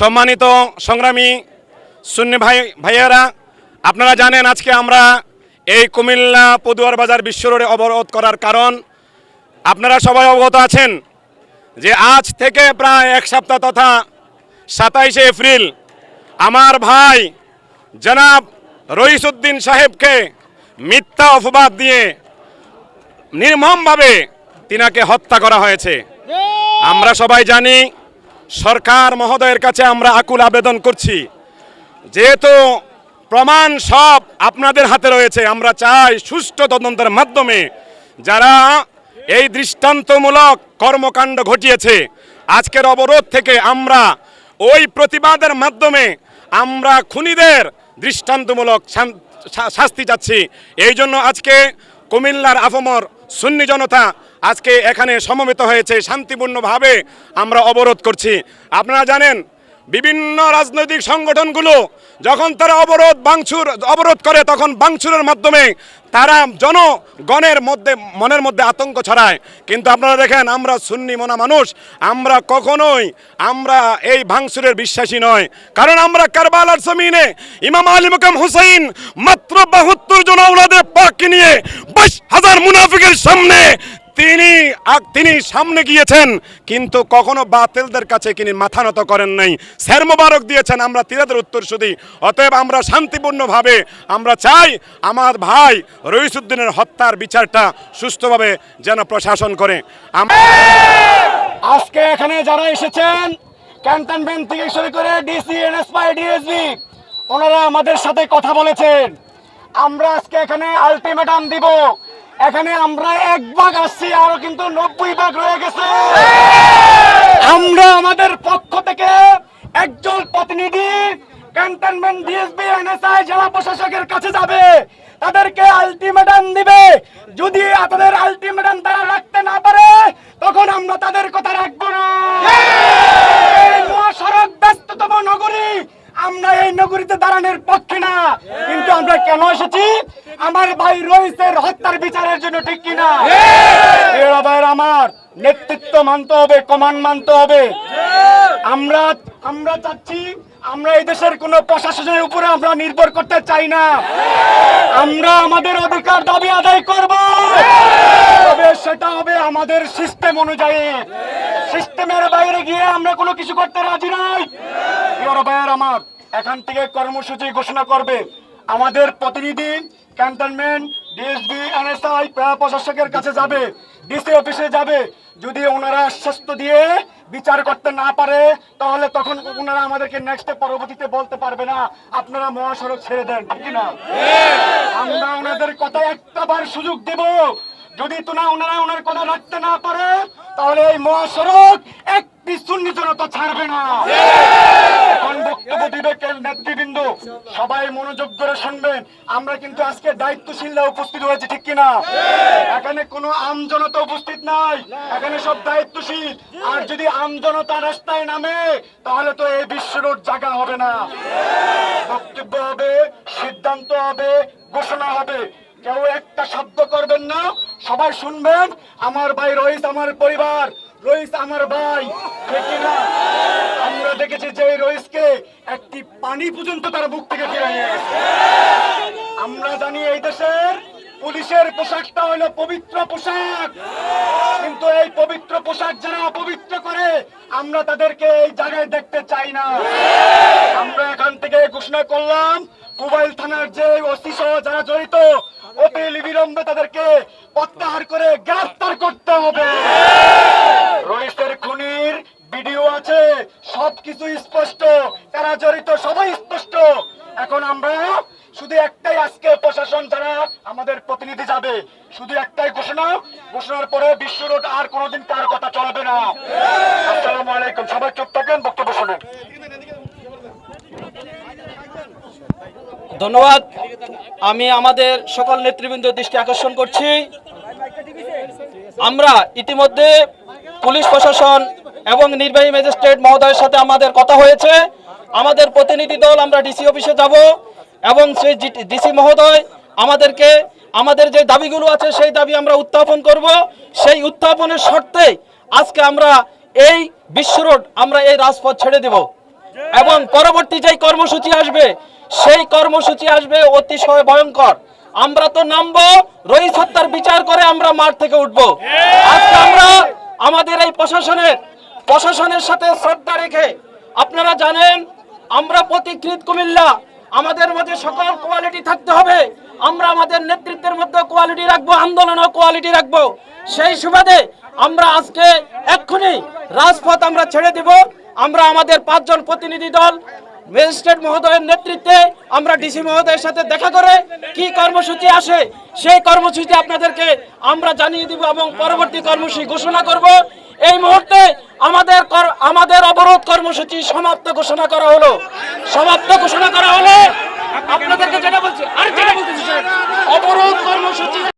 সম্মানিত সংগ্রামী সুন্নি ভাই, ভাইয়েরা, আপনারা জানেন আজকে আমরা এই কুমিল্লা পদুয়ার বাজার বিশ্ব রোডে অবরোধ করার কারণ। আপনারা সবাই অবগত আছেন যে আজ থেকে প্রায় এক সপ্তাহ তথা সাতাইশে এপ্রিল আমার ভাই জনাব রইসুদ্দিন সাহেবকে মিথ্যা অপবাদ দিয়ে নির্মমভাবে তিনাকে হত্যা করা হয়েছে। আমরা সবাই জানি সরকার মহোদয়ের কাছে আমরা আকুল আবেদন করছি। যেহেতু প্রমাণ সব আপনাদের হাতে রয়েছে, আমরা চাই সুষ্ঠু তদন্তের মাধ্যমে যারা এই দৃষ্টান্তমূলক কর্মকাণ্ড ঘটিয়েছে, আজকের অবরোধ থেকে আমরা ওই প্রতিবাদের মাধ্যমে আমরা খুনিদের দৃষ্টান্তমূলক শাস্তি চাচ্ছি। এই জন্য আজকে কুমিল্লার আফমর সুন্নি জনতা আজকে এখানে সমবেত হয়েছে শান্তিপূর্ণভাবে আমরা অবরোধ করছি। আপনারা জানেন বিভিন্ন রাজনৈতিক সংগঠনগুলো যখন তারা অবরোধ বাংচুর অবরোধ করে, তখন বাংচুরের মাধ্যমে তারা জনগণের মধ্যে, মনের মধ্যে আতঙ্ক ছড়ায়। কিন্তু আপনারা দেখেন, আমরা সুন্নি মনা মানুষ, আমরা কখনোই, আমরা এই ভাঙচুরের বিশ্বাসী নয়। কারণ আমরা কারবালার জমিনে ইমাম আলী মুকাম হুসাইন মাত্র বাহাত্তর জন আউলাদের পাককে নিয়ে বাইশ হাজার মুনাফিকের সামনে তিনি তিনি সামনে গিয়েছেন, কিন্তু কখনো বাতিলদের কাছে তিনি মাথা নত করেন নাই। স্যার মোবারক দিয়েছেন, আমরা তিরাদের শুধু। অতএব আমরা শান্তিপূর্ণভাবে, আমরা চাই আমার ভাই রইসুদ্দিনের হত্যার বিচারটা সুষ্ঠুভাবে যেন প্রশাসন করে। আজকে এখানে যারা এসেছেন ক্যান্টনমেন্ট থেকে শুরু করে ডিসি এনএসপাই ডিএসবি ওনারা আমাদের সাথে কথা বলেছেন। আমরা আজকে এখানে আলটিমেটাম দিব। এখানে আমরা এক ভাগ আসছি, আরও কিন্তু নব্বই ভাগ রয়ে গেছে। আমরা আমাদের পক্ষ থেকে একজন প্রতিনিধি ক্যান্টনমেন্ট ডিএসবি এনএসআই জেলা প্রশাসকের কাছে যাবে। তাদেরকে আলটিমেটাম দিবে। যদি আপনাদের আলটিমেটাম তারা রাখতে না পারে, তখন আমরা তাদের কথা রাখব না এই মহাসড়ক ব্যস্ততম নগরী আমরা এই নগরীতে দাঁড়ানোর পক্ষে না কিন্তু আমরা কেন এসেছি আমার ভাই রয়েছের হত্যার বিচারের জন্য ঠিক কিনা? এরা ভাইয়ের আমার নেতৃত্ব মানতে হবে কমান মানতে হবে। আমরা আমরা চাচ্ছি আমরা এই দেশের কোন প্রশাসনের উপরে আমরা নির্ভর করতে চাই না। আমরা আমাদের অধিকার দাবি আদায় করব। তবে সেটা হবে আমাদের সিস্টেম অনুযায়ী। সিস্টেমের বাইরে গিয়ে আমরা কোনো কিছু করতে রাজি নাই। ভাইয়ের আমার এখান থেকে কর্মসূচি ঘোষণা করবে। আমাদের প্রতিনিধি, ক্যান্টনমেন্ট, ডিএসবি, এনএসআই প্রশাসকের কাছে যাবে, ডিসি অফিসে যাবে। যদি ওনারা আশ্বস্ত দিয়ে বিচার করতে না পারে, তাহলে তখন ওনারা আমাদেরকে নেক্সট পরবর্তীতে বলতে পারবে না, আপনারা মহাসড়ক ছেড়ে দেন, ঠিক না আমরা ওনাদের কথা একটাবার সুযোগ দেব। যদি তোনা ওনারা ওনার কথা রাখতে না পারে, তাহলে এই মহাসড়ক একটি সুন্নি জনতা ছাড়বে না। নেতৃবৃন্দ। সবাই মনোযোগ শুনবেন। আমরা কিন্তু আজকে উপস্থিত ঠিক এখানে কোনো আম জনতা উপস্থিত নাই। এখানে সব দায়িত্বশীল। আর যদি আম জনতা রাস্তায় নামে, তাহলে তো এই বিশ্ব রোড হবে না। বক্তব্য হবে, সিদ্ধান্ত হবে, ঘোষণা হবে। কেউ একটা শব্দ করবেন না। সবাই শুনবেন। আমার ভাই রইস, আমার পরিবার। রইস আমার ভাই? আমরা দেখেছি যে রইসকে একটি পানি পর্যন্ত তার বুক থেকে ফিরে আমরা জানি এই দেশের পুলিশের পোশাকটা হলো পবিত্র পোশাক। কিন্তু এই পবিত্র পোশাক যারা অপবিত্র করে, আমরা তাদেরকে এই জায়গায় দেখতে চাই না। আমরা এখান থেকে ঘোষণা করলাম মোবাইল থানার যে ওসি সহ যারা জড়িত বিলম্বে তাদেরকে প্রত্যাহার করে গ্রেফতার করতে হবে। খুনির ভিডিও আছে, সবকিছু স্পষ্ট তারা জড়িত সবাই স্পষ্ট। এখন আমরা শুধু একটাই আজকে প্রশাসন আমাদের প্রতিনিধি যাবে, শুধু একটাই ঘোষণা, ঘোষণার পরে বিশ্ব রোড আর কোনোদিন কার কথা চলবে না। আসসালামু আলাইকুম, সবাই চুপ থাকেন, বক্তব্য শোনেন। ধন্যবাদ। আমি আমাদের সকল নেতৃবৃন্দ দৃষ্টি আকর্ষণ করছি। আমরা ইতিমধ্যে পুলিশ প্রশাসন এবং নির্বাহী ম্যাজিস্ট্রেট মহোদয়ের সাথে আমাদের কথা হয়েছে। আমাদের প্রতিনিধি দল, আমরা ডিসি অফিসে যাব এবং সেই ডিসি মহোদয় আমাদেরকে, আমাদের যে দাবিগুলো আছে সেই দাবি আমরা উত্থাপন করব। সেই উত্থাপনের শর্তে আজকে আমরা এই বিশ্ব রোড, আমরা এই রাজপথ ছেড়ে দেব। এবং পরবর্তী যেই কর্মসূচি আসবে সেই কর্মসূচি আসবে অতিশয় ভয়ঙ্কর। আমরা তো নামবো, রইস হত্যার বিচার করে আমরা মাঠ থেকে উঠবো। আজকে আমরা আমাদের এই প্রশাসনের প্রশাসনের সাথে শ্রদ্ধা রেখে, আপনারা জানেন, আমরা প্রতিকৃত কুমিল্লা। আমাদের মধ্যে সকল কোয়ালিটি থাকতে হবে। আমরা আমাদের নেতৃত্বের মধ্যে কোয়ালিটি রাখব, আন্দোলনও কোয়ালিটি রাখব। সেই সুবাদে আমরা আজকে এক্ষুনি রাজপথ আমরা ছেড়ে দিব। আমরা আমাদের পাঁচজন প্রতিনিধি দল ম্যাজিস্ট্রেট মহোদয়ের নেতৃত্বে আমরা ডিসি মহোদয়ের সাথে দেখা করে কি কর্মসূচি আসে, সেই কর্মসূচি আপনাদেরকে আমরা জানিয়ে দিব এবং পরবর্তী কর্মসূচি ঘোষণা করব। এই মুহূর্তে আমাদের আমাদের অবরোধ কর্মসূচি সমাপ্ত ঘোষণা করা হলো। সমাপ্ত ঘোষণা করা হলো আপনাদেরকে যেটা বলছি আর যেটা বলতেছি অবরোধ কর্মসূচি